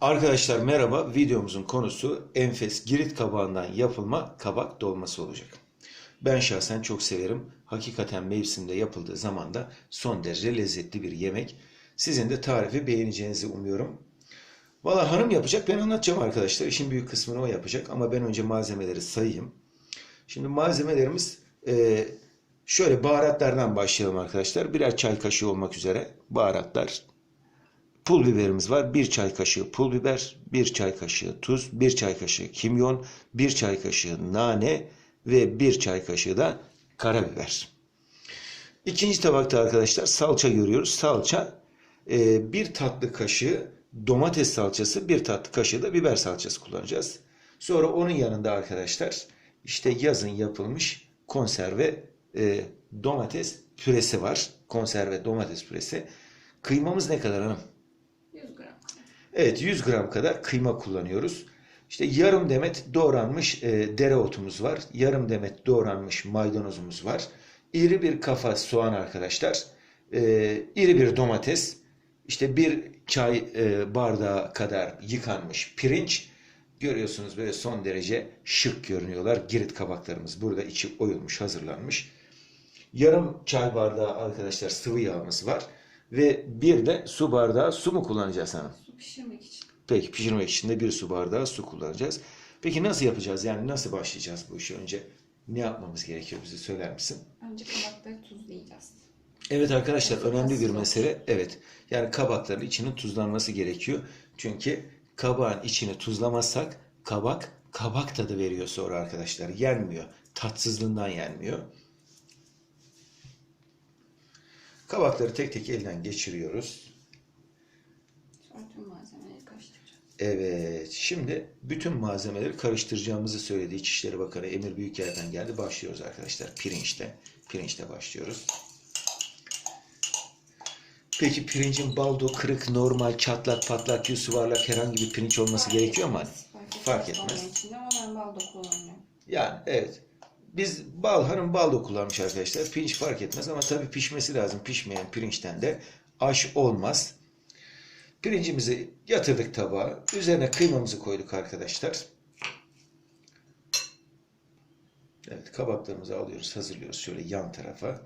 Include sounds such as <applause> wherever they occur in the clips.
Arkadaşlar merhaba. Videomuzun konusu enfes girit kabağından yapılma kabak dolması olacak. Ben şahsen çok severim. Hakikaten mevsimde yapıldığı zaman da son derece lezzetli bir yemek. Sizin de tarifi beğeneceğinizi umuyorum. Valla hanım yapacak ben anlatacağım arkadaşlar. İşin büyük kısmını o yapacak ama ben önce malzemeleri sayayım. Şimdi malzemelerimiz e, şöyle baharatlardan başlayalım arkadaşlar. Birer çay kaşığı olmak üzere baharatlar Pul biberimiz var. 1 çay kaşığı pul biber, 1 çay kaşığı tuz, 1 çay kaşığı kimyon, 1 çay kaşığı nane ve 1 çay kaşığı da karabiber. İkinci tabakta arkadaşlar salça görüyoruz. Salça e, bir tatlı kaşığı domates salçası, bir tatlı kaşığı da biber salçası kullanacağız. Sonra onun yanında arkadaşlar işte yazın yapılmış konserve e, domates püresi var. Konserve domates püresi. Kıymamız ne kadar hanım? 100 gram. Evet 100 gram kadar kıyma kullanıyoruz. İşte yarım demet doğranmış e, dereotumuz var. Yarım demet doğranmış maydanozumuz var. İri bir kafa soğan arkadaşlar. E, iri bir domates. İşte bir çay e, bardağı kadar yıkanmış pirinç. Görüyorsunuz böyle son derece şık görünüyorlar. Girit kabaklarımız burada içi oyulmuş, hazırlanmış. Yarım çay bardağı arkadaşlar sıvı yağımız var. Ve bir de su bardağı su mu kullanacağız hanım? Pişirmek için. Peki pişirmek için de bir su bardağı su kullanacağız. Peki nasıl yapacağız? Yani nasıl başlayacağız bu işi? Önce ne yapmamız gerekiyor bize söyler misin? Önce kabakları tuzlayacağız. Evet arkadaşlar önemli bir mesele. Evet. Yani kabakların içinin tuzlanması gerekiyor. Çünkü kabağın içini tuzlamazsak kabak kabak tadı veriyor sonra arkadaşlar. Yenmiyor. Tatsızlığından yenmiyor. Kabakları tek tek elden geçiriyoruz. Sonra tüm malzemeleri karıştıracağız. Evet, şimdi bütün malzemeleri karıştıracağımızı söyledi İçişleri Bakanı Emir Büyüker'den geldi. Başlıyoruz arkadaşlar pirinçte. Pirinçte başlıyoruz. Peki pirincin baldo, kırık, normal, çatlak, patlak, yüz yuvarlak herhangi bir pirinç olması gerekiyor mu? Fark etmez. Ben baldo kullanıyorum. Yani evet. Biz bal, hanım baldo kullanmış arkadaşlar. Pirinç fark etmez ama tabii pişmesi lazım. Pişmeyen pirinçten de aş olmaz. Pirincimizi yatırdık tabağa. Üzerine kıymamızı koyduk arkadaşlar. Evet kabaklarımızı alıyoruz, hazırlıyoruz şöyle yan tarafa.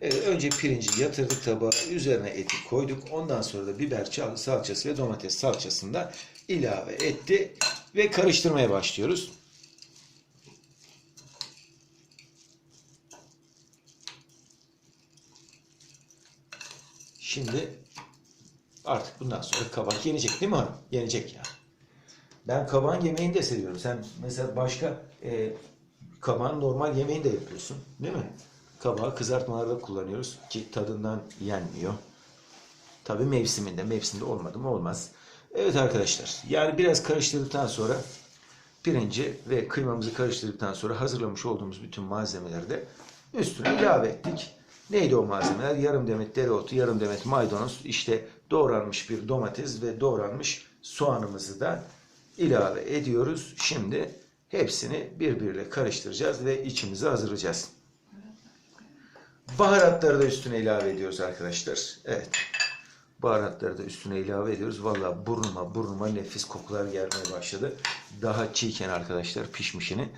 Evet, önce pirinci yatırdık tabağa, üzerine eti koyduk. Ondan sonra da biber salçası ve domates salçasını da ilave etti ve karıştırmaya başlıyoruz. Şimdi artık bundan sonra kabak yenecek değil mi hanım? Yenecek ya. Ben kabağın yemeğini de seviyorum. Sen mesela başka e, kabağın normal yemeğini de yapıyorsun değil mi? Kabağı kızartmalarda kullanıyoruz ki tadından yenmiyor. Tabii mevsiminde. Mevsimde olmadı mı olmaz. Evet arkadaşlar. Yani biraz karıştırdıktan sonra pirinci ve kıymamızı karıştırdıktan sonra hazırlamış olduğumuz bütün malzemeleri de üstüne ilave ettik. Neydi o malzemeler? Yarım demet dereotu, yarım demet maydanoz, işte doğranmış bir domates ve doğranmış soğanımızı da ilave ediyoruz. Şimdi hepsini birbiriyle karıştıracağız ve içimizi hazırlayacağız. Baharatları da üstüne ilave ediyoruz arkadaşlar. Evet. Baharatları da üstüne ilave ediyoruz. Vallahi burnuma burnuma nefis kokular gelmeye başladı. Daha çiğken arkadaşlar pişmişini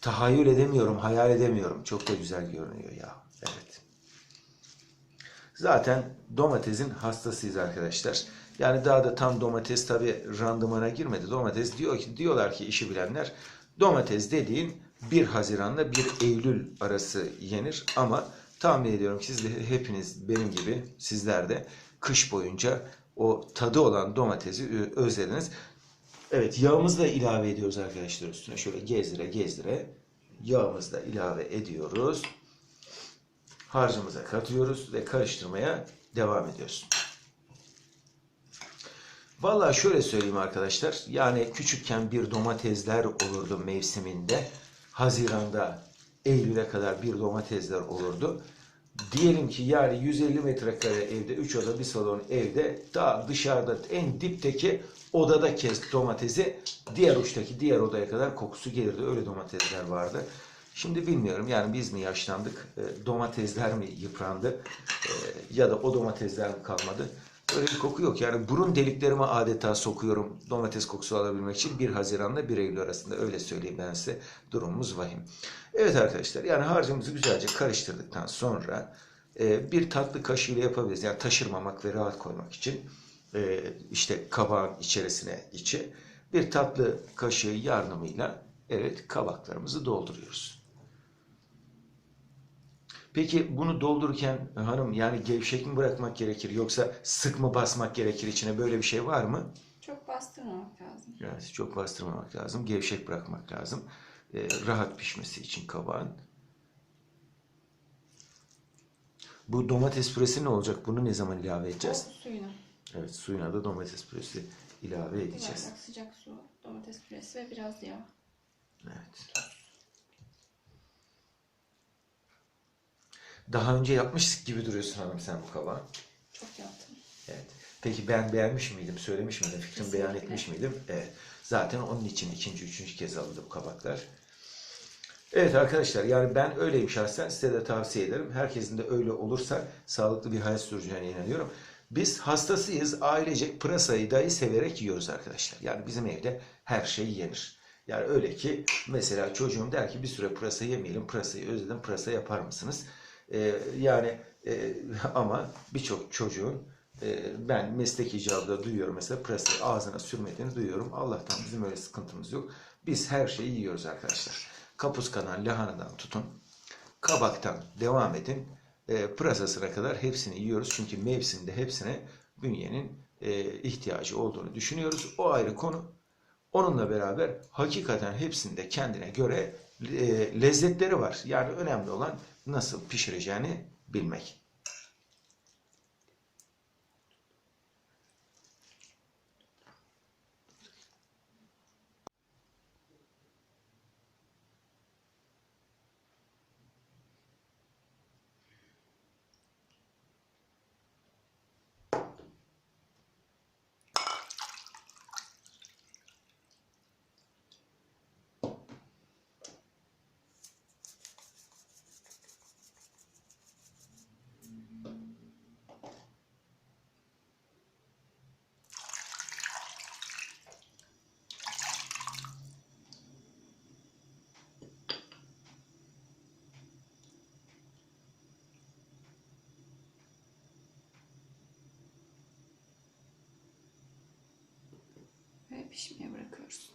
tahayyül edemiyorum, hayal edemiyorum. Çok da güzel görünüyor ya. Evet. Zaten domatesin hastasıyız arkadaşlar. Yani daha da tam domates tabi randımana girmedi. Domates diyor ki diyorlar ki işi bilenler domates dediğin 1 Haziran'la 1 Eylül arası yenir ama tahmin ediyorum ki siz de hepiniz benim gibi sizler de kış boyunca o tadı olan domatesi ö- özlediniz. Evet yağımızı da ilave ediyoruz arkadaşlar üstüne. Şöyle gezdire gezdire yağımızı da ilave ediyoruz. Harcımıza katıyoruz ve karıştırmaya devam ediyoruz. Vallahi şöyle söyleyeyim arkadaşlar. Yani küçükken bir domatesler olurdu mevsiminde. Haziran'da Eylül'e kadar bir domatesler olurdu. Diyelim ki yani 150 metrekare evde 3 oda bir salon evde daha dışarıda en dipteki odada kes domatesi diğer uçtaki diğer odaya kadar kokusu gelirdi. Öyle domatesler vardı. Şimdi bilmiyorum yani biz mi yaşlandık, e, domatesler mi yıprandı e, ya da o domatesler mi kalmadı? Öyle bir koku yok. Yani burun deliklerime adeta sokuyorum domates kokusu alabilmek için 1 Haziran'la 1 Eylül arasında öyle söyleyeyim ben size. Durumumuz vahim. Evet arkadaşlar yani harcımızı güzelce karıştırdıktan sonra e, bir tatlı kaşığıyla yapabiliriz. Yani taşırmamak ve rahat koymak için işte kabağın içerisine içi bir tatlı kaşığı yardımıyla evet kabaklarımızı dolduruyoruz. Peki bunu doldururken hanım yani gevşek mi bırakmak gerekir yoksa sık mı basmak gerekir içine böyle bir şey var mı? Çok bastırmamak lazım. Yani çok bastırmamak lazım, gevşek bırakmak lazım. Ee, rahat pişmesi için kabağın. Bu domates püresi ne olacak? Bunu ne zaman ilave edeceğiz? O suyuna. Evet, suyuna da domates püresi ilave edeceğiz. bardak sıcak su, domates püresi ve biraz yağ. Evet. Daha önce yapmıştık gibi duruyorsun hanım sen bu kabağı. Çok yaptım. Evet. Peki ben beğenmiş miydim, söylemiş miydim, fikrimi beyan Kesinlikle. etmiş miydim? Evet. Zaten onun için ikinci, üçüncü kez alındı bu kabaklar. Evet arkadaşlar yani ben öyleyim şahsen size de tavsiye ederim. Herkesin de öyle olursa sağlıklı bir hayat süreceğine inanıyorum. Biz hastasıyız. Ailecek pırasayı dahi severek yiyoruz arkadaşlar. Yani bizim evde her şey yenir. Yani öyle ki mesela çocuğum der ki bir süre pırasa yemeyelim. Pırasayı özledim. Pırasa yapar mısınız? Ee, yani e, <laughs> ama birçok çocuğun e, ben meslek icabında duyuyorum mesela pırasayı ağzına sürmediğini duyuyorum. Allah'tan bizim öyle sıkıntımız yok. Biz her şeyi yiyoruz arkadaşlar. Kapuskadan, lahanadan tutun. Kabaktan devam edin. E, pırasasına kadar hepsini yiyoruz. Çünkü mevsimde hepsine bünyenin e, ihtiyacı olduğunu düşünüyoruz. O ayrı konu. Onunla beraber hakikaten hepsinde kendine göre e, lezzetleri var. Yani önemli olan nasıl pişireceğini bilmek. Pişmeye bırakıyoruz.